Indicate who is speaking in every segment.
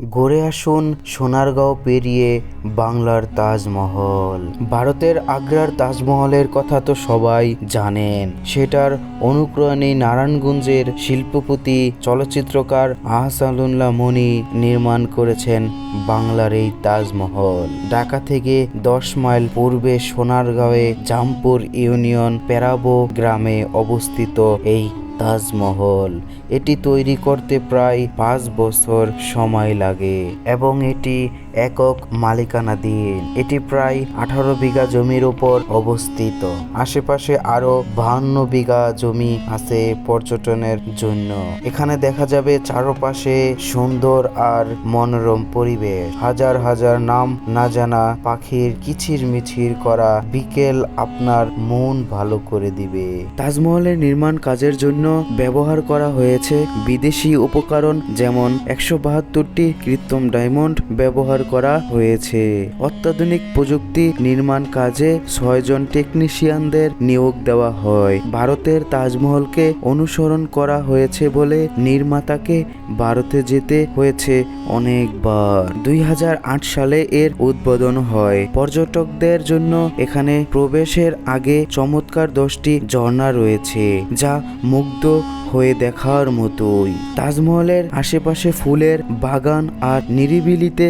Speaker 1: ঘুরে আসুন সোনারগাঁও পেরিয়ে বাংলার তাজমহল। ভারতের আগ্রার তাজমহলের কথা তো সবাই জানেন। সেটার অনুপ্রাণী নারায়ণগঞ্জের শিল্পপতি, চলচ্চিত্রকার আহসানুল্লাহ মনি নির্মাণ করেছেন বাংলার এই তাজমহল। ঢাকা থেকে দশ মাইল পূর্বে সোনারগাঁওয়ে জামপুর ইউনিয়ন পেরাবো গ্রামে অবস্থিত এই তাজমহল। এটি তৈরি করতে প্রায় পাঁচ বছর সময় লাগে এবং এটি একক মালিকানাধীন এটি প্রায় আঠারো বিঘা জমির উপর অবস্থিত। আশেপাশে আরও বাহান্ন বিঘা জমি আছে পর্যটনের জন্য। এখানে দেখা যাবে চারপাশে সুন্দর আর মনোরম পরিবেশ। হাজার হাজার নাম না জানা পাখির কিচির মিছির করা বিকেল আপনার মন ভালো করে দিবে। তাজমহলের নির্মাণ কাজের জন্য ব্যবহার করা হয়েছে বিদেশি উপকরণ যেমন একশো বাহাত্তরটি কৃত্রিম ডায়মন্ড ব্যবহার করা হয়েছে। অত্যাধুনিক প্রযুক্তি নির্মাণ কাজে ছয়জন টেকনিশিয়ানদের নিয়োগ দেওয়া হয়। ভারতের তাজমহলকে অনুসরণ করা হয়েছে বলে নির্মাতাকে ভারতে যেতে হয়েছে অনেকবার। দুই হাজার আট সালে এর উদ্বোধন হয়। পর্যটকদের জন্য এখানে প্রবেশের আগে চমৎকার দশটি ঝর্ণা রয়েছে, যা মুগ্ধ হয়ে দেখার মতোই। তাজমহলের আশেপাশে ফুলের বাগান আর নিরিবিলিতে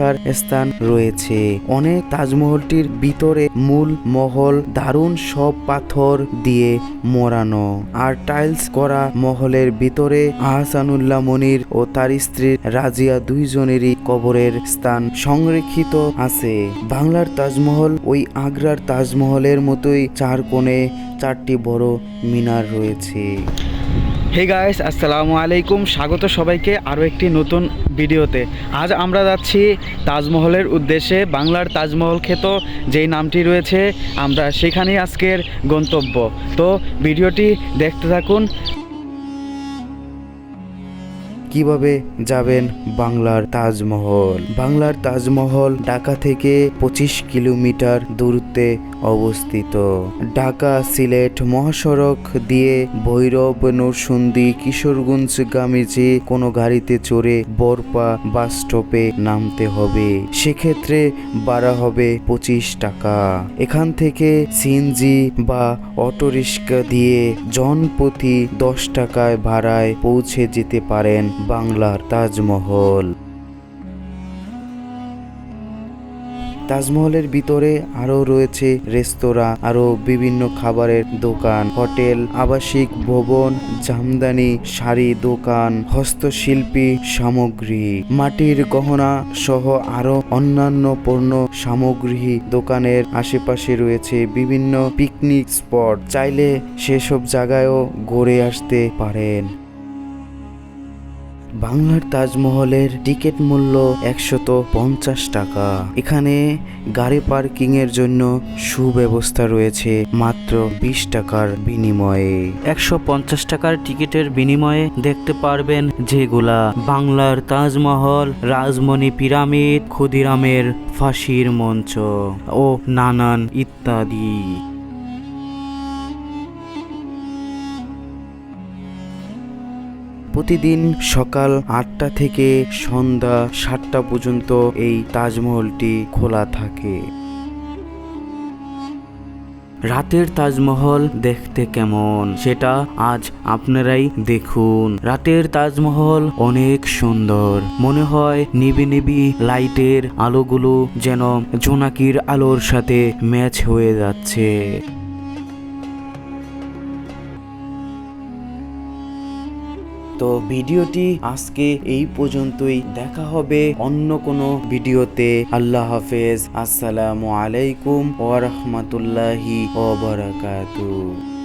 Speaker 1: বসার স্থান রয়েছে। অনেক তাজমহলটির ভিতরে মূল মহল, দারুণ সব পাথর দিয়ে মোড়ানো। আর টাইলস করা মহলের ভিতরে আহসানুল্লাহ মনির ও তার স্ত্রী রাজিয়া দুইজনেরই কবরের স্থান সংরক্ষিত আছে। বাংলার তাজমহল ওই আগ্রার তাজমহলের মতোই চার কোণে চারটি বড় মিনার রয়েছে।
Speaker 2: হে গাইস আসসালামু আলাইকুম। স্বাগত সবাইকে আরও একটি নতুন ভিডিওতে। আজ আমরা যাচ্ছি তাজমহলের উদ্দেশ্যে বাংলার তাজমহল খ্যাত যেই নামটি রয়েছে, আমরা সেখানেই আজকের গন্তব্য। তো ভিডিওটি দেখতে থাকুন।
Speaker 1: কীভাবে যাবেন বাংলার তাজমহল? বাংলার তাজমহল ঢাকা থেকে পঁচিশ কিলোমিটার দূরত্বে অবস্থিত। ঢাকা সিলেট মহাসড়ক দিয়ে ভৈরব নরসুন্দি কিশোরগঞ্জগামী যে কোনো গাড়িতে চড়ে বরপা বাস স্টপে নামতে হবে। সেক্ষেত্রে ভাড়া হবে পঁচিশ টাকা। এখান থেকে সিএনজি বা অটোরিক্সা দিয়ে জনপ্রতি দশ টাকায় ভাড়ায় পৌঁছে যেতে পারেন বাংলার তাজমহল। তাজমহলের ভিতরে আরও রয়েছে রেস্তোরাঁ, আরও বিভিন্ন খাবারের দোকান, হোটেল, আবাসিক ভবন, জামদানি, শাড়ি দোকান, হস্তশিল্পী সামগ্রী, মাটির গহনা সহ আরও অন্যান্য পণ্য সামগ্রী দোকানের আশেপাশে রয়েছে বিভিন্ন পিকনিক স্পট। চাইলে সেসব জায়গায়ও ঘুরে আসতে পারেন। বাংলার তাজমহলের টিকিট মূল্য একশত পঞ্চাশ টাকা। এখানে গাড়ি পার্কিং এর জন্য সুব্যবস্থা রয়েছে মাত্র বিশ টাকার বিনিময়ে।
Speaker 3: একশো পঞ্চাশ টাকার টিকিটের বিনিময়ে দেখতে পারবেন যেগুলা বাংলার তাজমহল, রাজমণি পিরামিড, ক্ষুদিরামের ফাঁসির মঞ্চ ও নানান ইত্যাদি।
Speaker 1: প্রতিদিন সকাল আটটা থেকে সন্ধ্যা সাতটা পর্যন্ত এই তাজমহলটি খোলা থাকে।
Speaker 3: রাতের তাজমহল দেখতে কেমন সেটা আজ আপনারাই দেখুন। রাতের তাজমহল অনেক সুন্দর। মনে হয় নিবি নিবি লাইটের আলোগুলো যেন জোনাকির আলোর সাথে ম্যাচ হয়ে যাচ্ছে।
Speaker 1: তো ভিডিওটি আজকে এই পর্যন্তই। দেখা হবে অন্য কোনো ভিডিওতে। আল্লাহ হাফেজ। আসসালামু আলাইকুম ওয়া বারাকাতুহু।